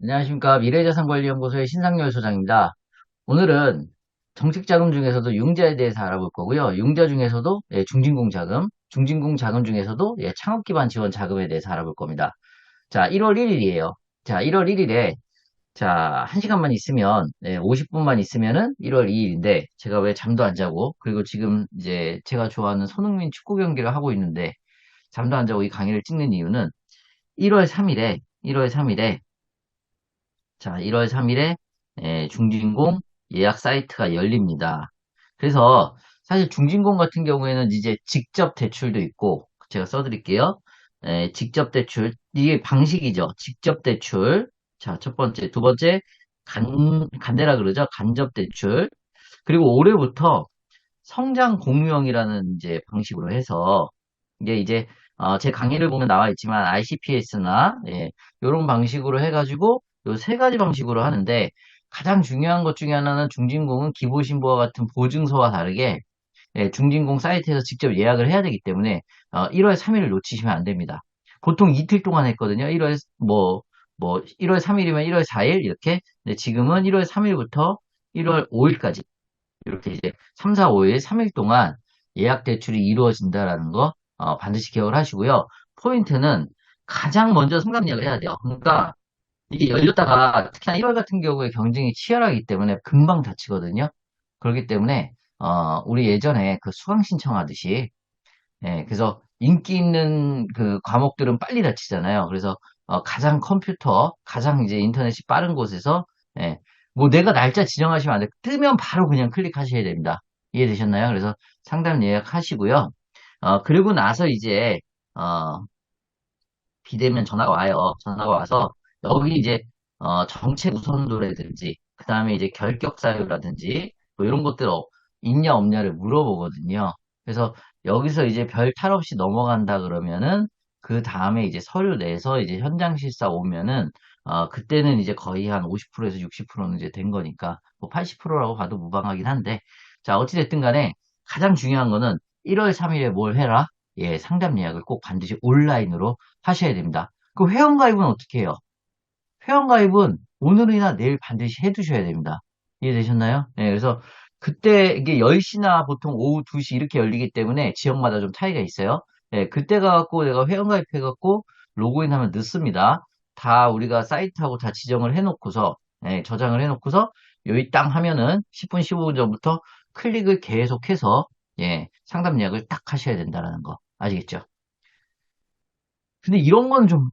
안녕하십니까. 미래자산관리연구소의 신상열 소장입니다. 오늘은 정책자금 중에서도 융자에 대해서 알아볼 거고요. 융자 중에서도 예, 중진공 자금, 중진공 자금 중에서도 예, 창업기반 지원 자금에 대해서 알아볼 겁니다. 자, 1월 1일이에요. 자, 1월 1일에 자, 1시간만 있으면, 예, 50분만 있으면은 1월 2일인데, 제가 왜 잠도 안 자고, 그리고 지금 이제 제가 좋아하는 손흥민 축구 경기를 하고 있는데, 잠도 안 자고 이 강의를 찍는 이유는 1월 3일에, 1월 3일에 자, 1월 3일에 중진공 예약 사이트가 열립니다. 그래서 사실 중진공 같은 경우에는 이제 직접 대출도 있고 제가 써드릴게요. 에, 직접 대출 이게 방식이죠. 직접 대출. 자, 첫 번째, 두 번째 간 간대라 그러죠. 간접 대출. 그리고 올해부터 성장 공유형이라는 이제 방식으로 해서 이게 이제 어, 제 강의를 보면 나와 있지만 ICPS나 예, 이런 방식으로 해가지고 요 세 가지 방식으로 하는데 가장 중요한 것 중에 하나는 중진공은 기보신보와 같은 보증서와 다르게 예, 중진공 사이트에서 직접 예약을 해야 되기 때문에 어, 1월 3일을 놓치시면 안 됩니다. 보통 이틀 동안 했거든요. 1월 뭐, 뭐 1월 3일이면 1월 4일 이렇게 지금은 1월 3일부터 1월 5일까지 이렇게 이제 3, 4, 5일 3일 동안 예약 대출이 이루어진다라는 거 어, 반드시 기억을 하시고요. 포인트는 가장 먼저 상담 예약을 해야 돼요. 그러니까 이게 열렸다가 특히나 1월 같은 경우에 경쟁이 치열하기 때문에 금방 닫히거든요. 그렇기 때문에 어, 우리 예전에 그 수강 신청하듯이 예, 그래서 인기 있는 그 과목들은 빨리 닫히잖아요. 그래서 어, 가장 컴퓨터, 가장 이제 인터넷이 빠른 곳에서 예, 뭐 내가 날짜 지정하시면 안 돼. 뜨면 바로 그냥 클릭하셔야 됩니다. 이해되셨나요? 그래서 상담 예약하시고요. 어, 그리고 나서 이제 어, 비대면 전화가 와요. 전화가 와서 여기 이제 어, 정책 우선도라든지 그 다음에 이제 결격 사유라든지 뭐 이런 것들 어, 있냐 없냐를 물어보거든요. 그래서 여기서 이제 별 탈 없이 넘어간다 그러면은 그 다음에 이제 서류 내서 이제 현장 실사 오면은 어, 그때는 이제 거의 한 50%에서 60%는 이제 된 거니까 뭐 80%라고 봐도 무방하긴 한데 자 어찌됐든 간에 가장 중요한 거는 1월 3일에 뭘 해라? 예, 상담 예약을 꼭 반드시 온라인으로 하셔야 됩니다. 그 회원 가입은 어떻게 해요? 회원가입은 오늘이나 내일 반드시 해두셔야 됩니다. 이해되셨나요? 네, 그래서 그때 이게 10시나 보통 오후 2시 이렇게 열리기 때문에 지역마다 좀 차이가 있어요. 네, 그때 가갖고 내가 회원가입해갖고 로그인하면 늦습니다. 다 우리가 사이트하고 다 지정을 해놓고서 네, 저장을 해놓고서 여기 땅 하면은 10분 15분 전부터 클릭을 계속해서 예, 상담 예약을 딱 하셔야 된다는 거 아시겠죠? 근데 이런 건 좀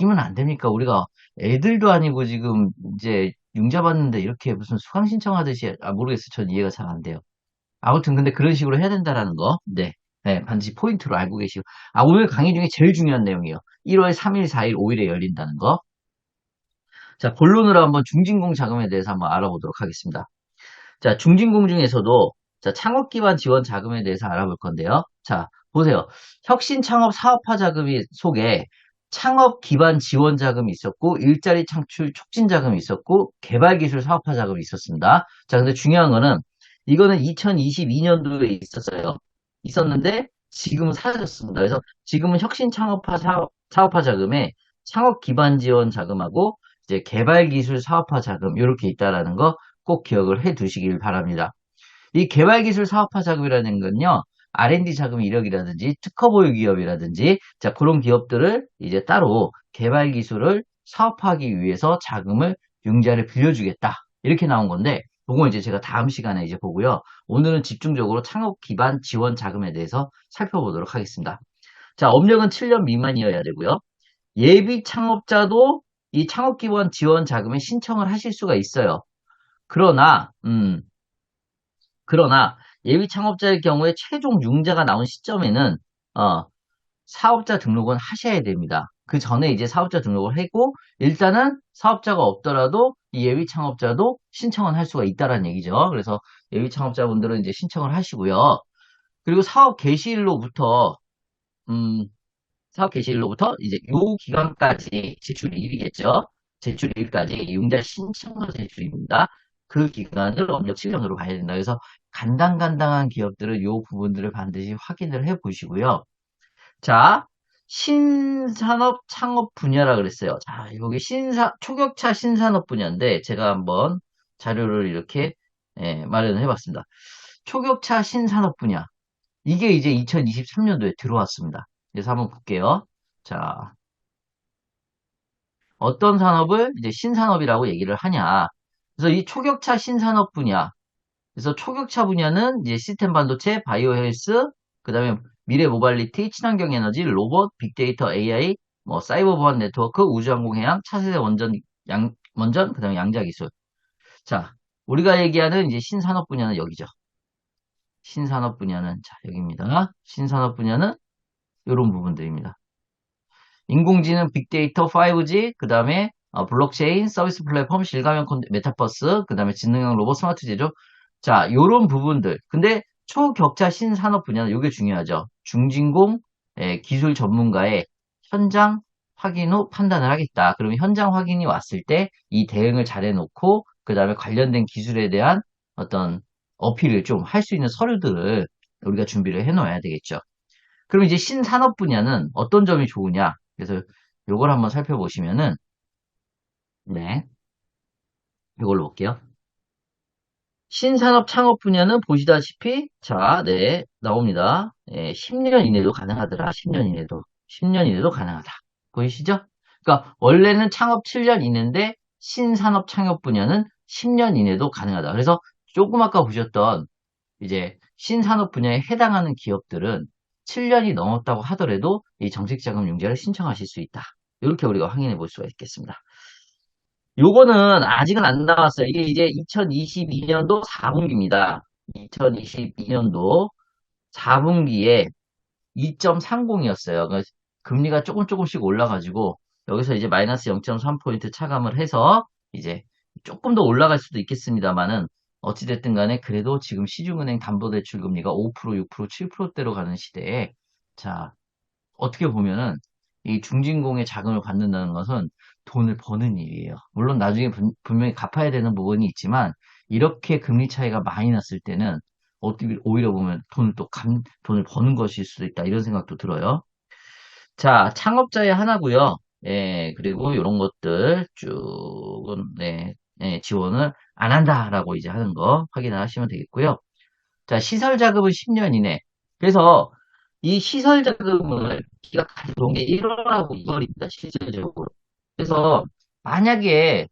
끼면 안 됩니까? 우리가 애들도 아니고 지금 이제 융자 받는데 이렇게 무슨 수강 신청하듯이 아 모르겠어요. 전 이해가 잘 안 돼요. 아무튼 근데 그런 식으로 해야 된다라는 거. 네. 네, 반드시 포인트로 알고 계시고. 아, 오늘 강의 중에 제일 중요한 내용이에요. 1월 3일, 4일, 5일에 열린다는 거. 자, 본론으로 한번 중진공 자금에 대해서 한번 알아보도록 하겠습니다. 자, 중진공 중에서도 자, 창업 기반 지원 자금에 대해서 알아볼 건데요. 자, 보세요. 혁신 창업 사업화 자금이 속에 창업 기반 지원 자금이 있었고 일자리 창출 촉진 자금이 있었고 개발 기술 사업화 자금이 있었습니다. 자, 근데 중요한 거는 이거는 2022년도에 있었어요. 있었는데 지금은 사라졌습니다. 그래서 지금은 혁신 창업화 사업, 사업화 자금에 창업 기반 지원 자금하고 이제 개발 기술 사업화 자금 이렇게 있다라는 거 꼭 기억을 해 두시길 바랍니다. 이 개발 기술 사업화 자금이라는 건요. R&D 자금 이력이라든지 특허 보유 기업이라든지 자 그런 기업들을 이제 따로 개발 기술을 사업하기 위해서 자금을 융자를 빌려주겠다 이렇게 나온 건데 이건 이제 제가 다음 시간에 이제 보고요. 오늘은 집중적으로 창업 기반 지원 자금에 대해서 살펴보도록 하겠습니다. 자 업력은 7년 미만이어야 되고요. 예비 창업자도 이 창업 기반 지원 자금에 신청을 하실 수가 있어요. 그러나 음 그러나 예비 창업자의 경우에 최종 융자가 나온 시점에는 어, 사업자 등록은 하셔야 됩니다. 그 전에 이제 사업자 등록을 하고 일단은 사업자가 없더라도 이 예비 창업자도 신청은 할 수가 있다는 얘기죠. 그래서 예비 창업자분들은 이제 신청을 하시고요. 그리고 사업 개시일로부터 음, 사업 개시일로부터 이제 요 기간까지 제출일이겠죠. 제출일까지 융자 신청서 제출입니다. 그 기간을 업력 7년으로 봐야 된다. 그래서 간당간당한 기업들은 이 부분들을 반드시 확인을 해 보시고요. 자, 신산업 창업 분야라 그랬어요. 자, 여기 신사, 초격차 신산업 분야인데 제가 한번 자료를 이렇게 예, 마련해 봤습니다. 초격차 신산업 분야. 이게 이제 2023년도에 들어왔습니다. 그래서 한번 볼게요. 자, 어떤 산업을 이제 신산업이라고 얘기를 하냐. 그래서 이 초격차 신산업 분야. 그래서 초격차 분야는 이제 시스템 반도체, 바이오 헬스, 그 다음에 미래 모발리티, 친환경 에너지, 로봇, 빅데이터, AI, 뭐 사이버 보안 네트워크, 우주항공 해양, 차세대 원전, 양, 원전, 그 다음에 양자 기술. 자, 우리가 얘기하는 이제 신산업 분야는 여기죠. 신산업 분야는 자, 여기입니다. 신산업 분야는 이런 부분들입니다. 인공지능, 빅데이터, 5G, 그 다음에 어, 블록체인, 서비스 플랫폼, 실감형 콘 메타버스, 그 다음에 지능형 로봇, 스마트 제조. 자, 요런 부분들. 근데 초격차 신산업 분야는 이게 중요하죠. 중진공 예, 기술 전문가의 현장 확인 후 판단을 하겠다. 그러면 현장 확인이 왔을 때 이 대응을 잘 해놓고 그 다음에 관련된 기술에 대한 어떤 어필을 좀 할 수 있는 서류들을 우리가 준비를 해놓아야 되겠죠. 그럼 이제 신산업 분야는 어떤 점이 좋으냐? 그래서 이걸 한번 살펴보시면은 네, 이걸로 볼게요. 신산업 창업 분야는 보시다시피 자, 네, 나옵니다. 네, 10년 이내도 가능하더라. 10년 이내도. 10년 이내도 가능하다. 보이시죠? 그러니까 원래는 창업 7년 이내인데 신산업 창업 분야는 10년 이내도 가능하다. 그래서 조금 아까 보셨던 이제 신산업 분야에 해당하는 기업들은 7년이 넘었다고 하더라도 이 정책자금 융자를 신청하실 수 있다. 이렇게 우리가 확인해 볼 수가 있겠습니다. 요거는 아직은 안 나왔어요. 이게 이제 2022년도 4분기입니다. 2022년도 4분기에 2.30이었어요. 금리가 조금 조금씩 올라가지고 여기서 이제 마이너스 0.3포인트 차감을 해서 이제 조금 더 올라갈 수도 있겠습니다만은 어찌됐든 간에 그래도 지금 시중은행 담보대출 금리가 5%, 6%, 7%대로 가는 시대에 자 어떻게 보면은 이 중진공의 자금을 받는다는 것은 돈을 버는 일이에요. 물론 나중에 분, 명히 갚아야 되는 부분이 있지만 이렇게 금리 차이가 많이 났을 때는 오히려 보면 돈을 또 감, 돈을 버는 것일 수도 있다 이런 생각도 들어요. 자 창업자의 하나고요. 예, 그리고 이런 것들 쭉은 네, 예, 지원을 안 한다라고 이제 하는 거 확인을 하시면 되겠고요. 자 시설 자금은 10년 이내. 그래서 이 시설 자금을 기가 가져온 게 1월하고 2월입니다. 실질적으로. 그래서 만약에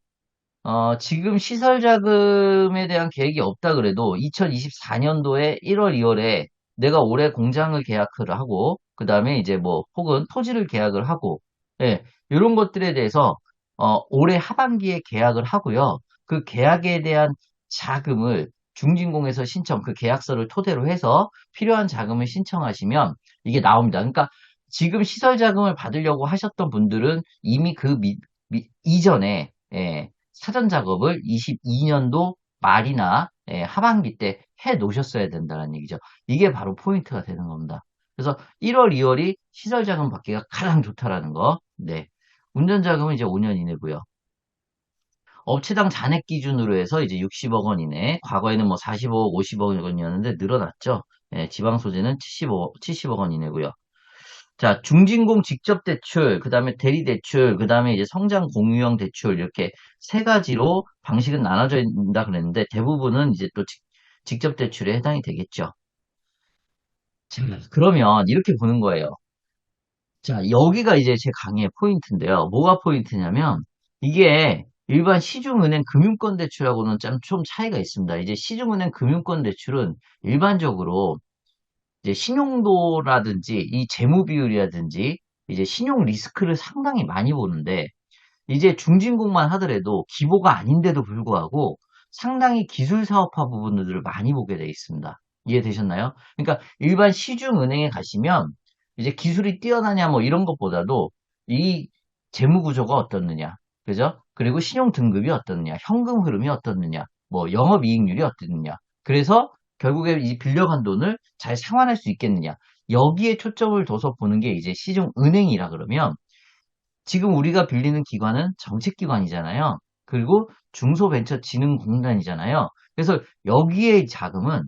어, 지금 시설 자금에 대한 계획이 없다 그래도 2024년도에 1월, 2월에 내가 올해 공장을 계약을 하고 그 다음에 이제 뭐 혹은 토지를 계약을 하고 예, 이런 것들에 대해서 어, 올해 하반기에 계약을 하고요. 그 계약에 대한 자금을 중진공에서 신청, 그 계약서를 토대로 해서 필요한 자금을 신청하시면 이게 나옵니다. 그러니까 지금 시설 자금을 받으려고 하셨던 분들은 이미 그 미, 미, 이전에 예, 사전 작업을 22년도 말이나 예, 하반기 때 해 놓으셨어야 된다는 얘기죠. 이게 바로 포인트가 되는 겁니다. 그래서 1월, 2월이 시설 자금 받기가 가장 좋다라는 거. 네. 운전 자금은 이제 5년 이내고요. 업체당 잔액 기준으로 해서 이제 60억 원 이내, 과거에는 뭐 40억, 50억 원이었는데 늘어났죠. 예, 지방 소재는 70억, 70억 원 이내고요. 자, 중진공 직접 대출, 그 다음에 대리 대출, 그 다음에 이제 성장 공유형 대출, 이렇게 세 가지로 방식은 나눠져 있다 그랬는데, 대부분은 이제 또 직, 접 대출에 해당이 되겠죠. 자, 그러면 이렇게 보는 거예요. 자, 여기가 이제 제 강의의 포인트인데요. 뭐가 포인트냐면, 이게 일반 시중은행 금융권 대출하고는 좀, 좀 차이가 있습니다. 이제 시중은행 금융권 대출은 일반적으로 이제 신용도라든지 이 재무 비율이라든지 이제 신용 리스크를 상당히 많이 보는데 이제 중진국만 하더라도 기보가 아닌데도 불구하고 상당히 기술 사업화 부분들을 많이 보게 되어 있습니다. 이해되셨나요? 그러니까 일반 시중 은행에 가시면 이제 기술이 뛰어나냐 뭐 이런 것보다도 이 재무 구조가 어떻느냐. 그죠? 그리고 신용 등급이 어떻느냐. 현금 흐름이 어떻느냐. 뭐 영업 이익률이 어떻느냐. 그래서 결국에 이 빌려간 돈을 잘 상환할 수 있겠느냐. 여기에 초점을 둬서 보는 게 이제 시중 은행이라 그러면 지금 우리가 빌리는 기관은 정책기관이잖아요. 그리고 중소벤처진흥공단이잖아요. 그래서 여기에 자금은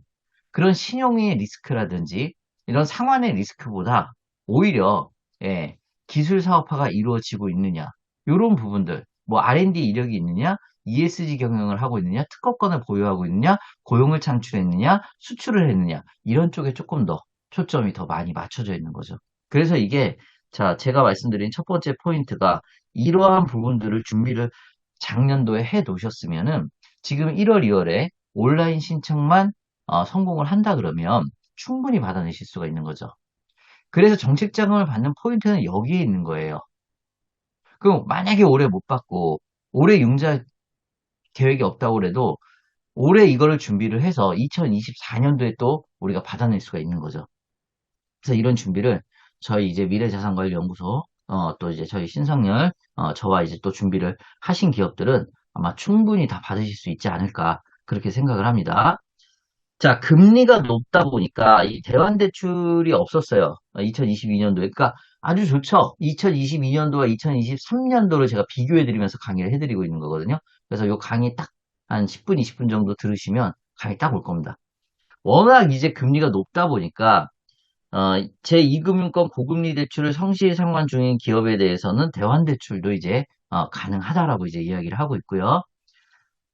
그런 신용의 리스크라든지 이런 상환의 리스크보다 오히려 예, 기술 사업화가 이루어지고 있느냐. 이런 부분들, 뭐 R&D 이력이 있느냐, ESG 경영을 하고 있느냐, 특허권을 보유하고 있느냐, 고용을 창출했느냐, 수출을 했느냐, 이런 쪽에 조금 더 초점이 더 많이 맞춰져 있는 거죠. 그래서 이게, 자, 제가 말씀드린 첫 번째 포인트가 이러한 부분들을 준비를 작년도에 해 놓으셨으면은 지금 1월, 2월에 온라인 신청만 어, 성공을 한다 그러면 충분히 받아내실 수가 있는 거죠. 그래서 정책 자금을 받는 포인트는 여기에 있는 거예요. 그럼 만약에 올해 못 받고 올해 융자 계획이 없다고 해도 올해 이거를 준비를 해서 2024년도에 또 우리가 받아낼 수가 있는 거죠. 그래서 이런 준비를 저희 이제 미래자산관리연구소 어, 또 이제 저희 신성열 어, 저와 이제 또 준비를 하신 기업들은 아마 충분히 다 받으실 수 있지 않을까 그렇게 생각을 합니다. 자, 금리가 높다 보니까 이 대환 대출이 없었어요. 2022년도에. 그러니까 아주 좋죠. 2022년도와 2023년도를 제가 비교해드리면서 강의를 해드리고 있는 거거든요. 그래서 이 강의 딱 한 10분, 20분 정도 들으시면 강의 딱 올 겁니다. 워낙 이제 금리가 높다 보니까 어, 제2금융권 고금리 대출을 성실 상환 중인 기업에 대해서는 대환 대출도 이제 어, 가능하다라고 이제 이야기를 하고 있고요.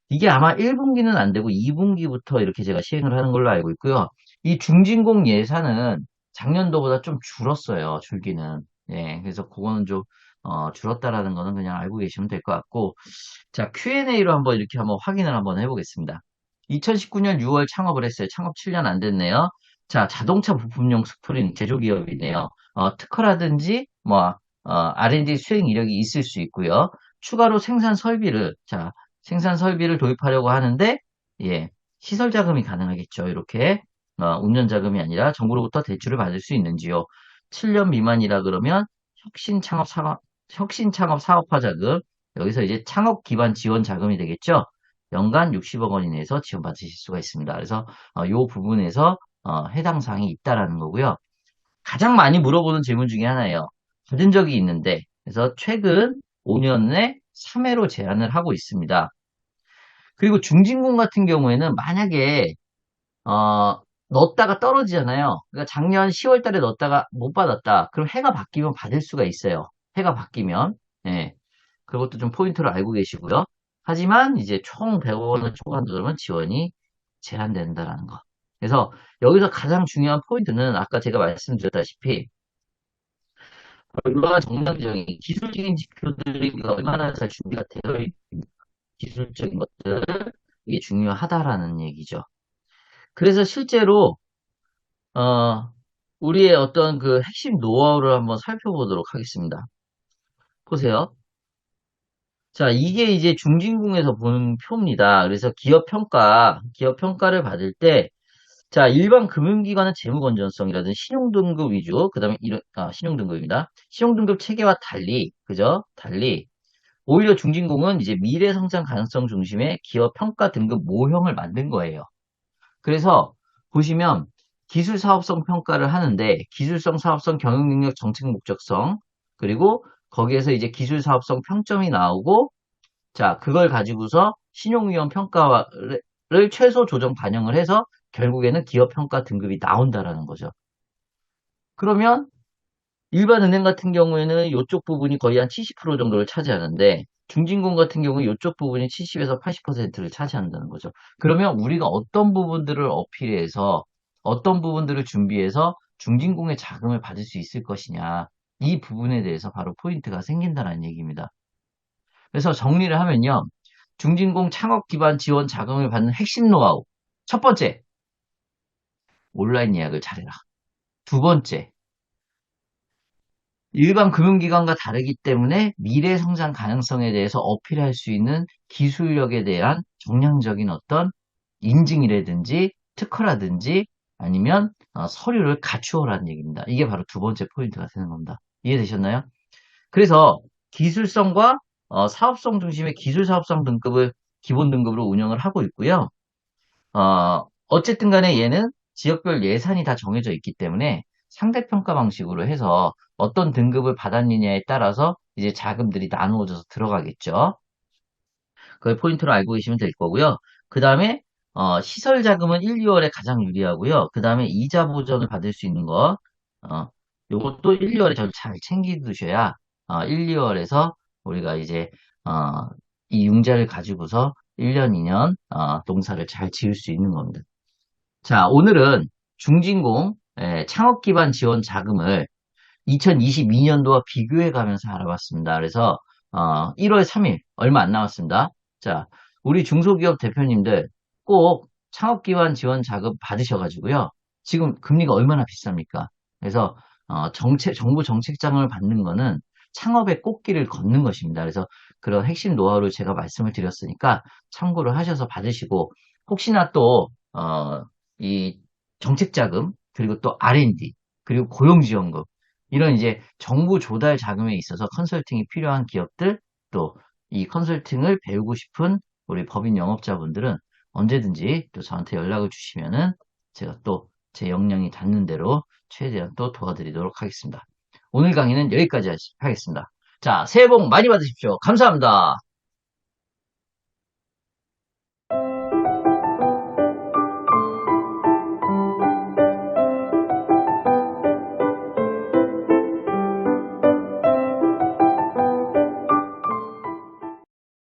이게 아마 1분기는 안 되고 2분기부터 이렇게 제가 시행을 하는 걸로 알고 있고요. 이 중진공 예산은 작년도보다 좀 줄었어요. 줄기는. 예, 그래서 그거는 좀 어, 줄었다라는 거는 그냥 알고 계시면 될 것 같고 자 Q&A로 한번 이렇게 한번 확인을 한번 해보겠습니다. 2019년 6월 창업을 했어요. 창업 7년 안 됐네요. 자, 자동차 부품용 스프링 제조기업이네요. 어, 특허라든지 뭐 어, R&D 수행 이력이 있을 수 있고요. 추가로 생산 설비를 자 생산 설비를 도입하려고 하는데 예 시설 자금이 가능하겠죠. 이렇게 어, 운전 자금이 아니라 정부로부터 대출을 받을 수 있는지요. 7년 미만이라 그러면 혁신 창업 사업 혁신 창업 사업화 자금 여기서 이제 창업 기반 지원 자금이 되겠죠. 연간 60억 원 이내에서 지원받으실 수가 있습니다. 그래서 이 어, 부분에서 어, 해당 사항이 있다라는 거고요. 가장 많이 물어보는 질문 중에 하나예요. 받은 적이 있는데 그래서 최근 5년에 3회로 제한을 하고 있습니다. 그리고 중진공 같은 경우에는 만약에 어, 넣었다가 떨어지잖아요. 그러니까 작년 10월 달에 넣었다가 못 받았다. 그럼 해가 바뀌면 받을 수가 있어요. 해가 바뀌면. 예. 그것도 좀 포인트를 알고 계시고요. 하지만 이제 총 100억 원을 초과한다면 지원이 제한된다라는 거. 그래서 여기서 가장 중요한 포인트는 아까 제가 말씀드렸다시피 얼마나 정량적인 기술적인 지표들이 얼마나 잘 준비가 되어 있는 기술적인 것들 이게 중요하다라는 얘기죠. 그래서 실제로 어, 우리의 어떤 그 핵심 노하우를 한번 살펴보도록 하겠습니다. 보세요. 자, 이게 이제 중진궁에서 보는 표입니다. 그래서 기업 평가, 기업 평가를 받을 때, 자, 일반 금융기관은 재무 건전성이라든지 신용등급 위주, 그 다음에 이런, 아, 신용등급입니다. 신용등급 체계와 달리, 그죠? 달리, 오히려 중진공은 이제 미래 성장 가능성 중심의 기업 평가 등급 모형을 만든 거예요. 그래서 보시면 기술 사업성 평가를 하는데 기술성 사업성 경영 능력 정책 목적성 그리고 거기에서 이제 기술 사업성 평점이 나오고 자 그걸 가지고서 신용위원 평가를 최소 조정 반영을 해서 결국에는 기업 평가 등급이 나온다라는 거죠. 그러면 일반 은행 같은 경우에는 이쪽 부분이 거의 한 70% 정도를 차지하는데 중진공 같은 경우 이쪽 부분이 70에서 80%를 차지한다는 거죠. 그러면 우리가 어떤 부분들을 어필해서 어떤 부분들을 준비해서 중진공의 자금을 받을 수 있을 것이냐 이 부분에 대해서 바로 포인트가 생긴다는 얘기입니다. 그래서 정리를 하면요. 중진공 창업 기반 지원 자금을 받는 핵심 노하우 첫 번째 온라인 예약을 잘해라. 두 번째 일반 금융기관과 다르기 때문에 미래 성장 가능성에 대해서 어필할 수 있는 기술력에 대한 정량적인 어떤 인증이라든지 특허라든지 아니면 어, 서류를 갖추어라는 얘기입니다. 이게 바로 두 번째 포인트가 되는 겁니다. 이해되셨나요? 그래서 기술성과 어, 사업성 중심의 기술 사업성 등급을 기본 등급으로 운영을 하고 있고요. 어, 어쨌든 간에 얘는 지역별 예산이 다 정해져 있기 때문에 상대평가 방식으로 해서 어떤 등급을 받았느냐에 따라서 이제 자금들이 나누어져서 들어가겠죠. 그걸 포인트로 알고 계시면 될 거고요. 그 다음에 어, 시설 자금은 1, 2월에 가장 유리하고요. 그 다음에 이자 보전을 받을 수 있는 거 어, 요것도 1, 2월에 좀잘 챙기두셔야, 어, 1, 2월에서 우리가 이제, 어, 이 융자를 가지고서 1년, 2년, 어, 농사를 잘 지을 수 있는 겁니다. 자, 오늘은 중진공 예, 창업 기반 지원 자금을 2022년도와 비교해 가면서 알아봤습니다. 그래서 어, 1월 3일 얼마 안 남았습니다. 자, 우리 중소기업 대표님들 꼭 창업 기반 지원 자금 받으셔가지고요. 지금 금리가 얼마나 비쌉니까? 그래서 어, 정책 정부 정책장을 받는 거는 창업의 꽃길을 걷는 것입니다. 그래서 그런 핵심 노하우를 제가 말씀을 드렸으니까 참고를 하셔서 받으시고 혹시나 또 어, 이 정책자금 그리고 또 R&D 그리고 고용지원금 이런 이제 정부 조달 자금에 있어서 컨설팅이 필요한 기업들 또 이 컨설팅을 배우고 싶은 우리 법인 영업자분들은 언제든지 또 저한테 연락을 주시면은 제가 또 제 역량이 닿는 대로 최대한 또 도와드리도록 하겠습니다. 오늘 강의는 여기까지 하겠습니다. 자, 새해 복 많이 받으십시오. 감사합니다.